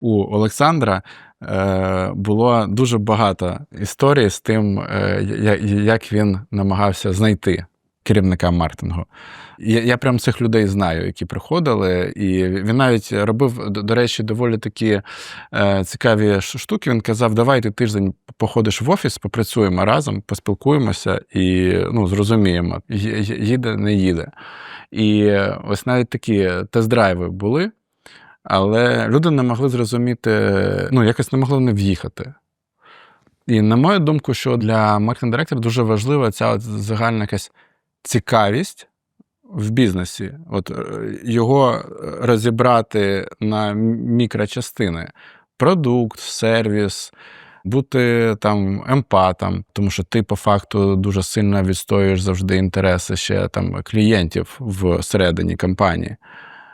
у Олександра е, було дуже багато історій з тим, е, як він намагався знайти керівника маркетингу. Я, прям цих людей знаю, які приходили, і він навіть робив, до, речі, доволі такі е, цікаві штуки. Він казав: давай ти тиждень походиш в офіс, попрацюємо разом, поспілкуємося і ну, зрозуміємо, їде, не їде. І е, ось навіть такі тест-драйви були, але люди не могли зрозуміти, ну, якось не могли не в'їхати. І на мою думку, що для маркетинг-директора дуже важлива ця от загальна якась цікавість в бізнесі. От е, його розібрати на мікрочастини: продукт, сервіс, бути там емпатом, тому що ти по факту дуже сильно відстоюєш завжди інтереси ще там клієнтів всередині компанії,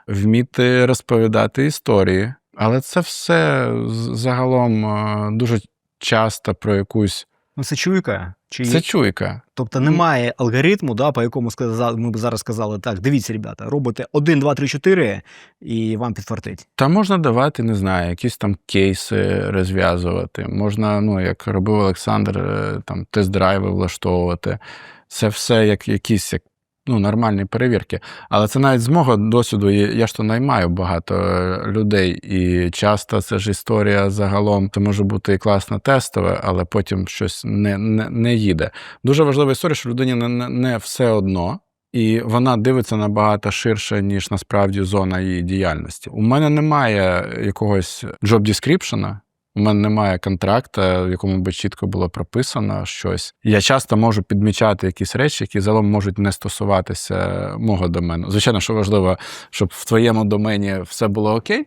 вміти розповідати історії. Але це все загалом е, дуже часто про якусь Ну, це чуйка. Чи... це чуйка. Тобто немає алгоритму, да, по якому сказали, ми б зараз сказали, так, дивіться, ребята, робите 1, 2, 3, 4, і вам підфартить. Та можна давати, не знаю, якісь там кейси розв'язувати. Можна, ну, як робив Олександр, е, там тест-драйви влаштовувати. Це все як якісь як, ну, нормальні перевірки. Але це навіть з мого досвіду, я ж то наймаю багато е, людей, і часто це ж історія загалом. Це може бути і класно тестове, але потім щось не, не, не їде. Дуже важлива історія, що людині не, не все одно. І вона дивиться набагато ширше, ніж насправді зона її діяльності. У мене немає якогось job description, у мене немає контракта, в якому би чітко було прописано щось. Я часто можу підмічати якісь речі, які загалом можуть не стосуватися мого домену. Звичайно, що важливо, щоб в твоєму домені все було окей,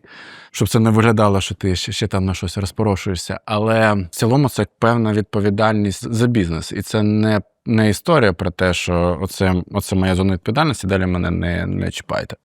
щоб це не виглядало, що ти ще, ще там на щось розпорошуєшся. Але в цілому це певна відповідальність за бізнес, і це не не історія про те, що оце, оце моя зона відповідальності, далі мене не, не чіпайте.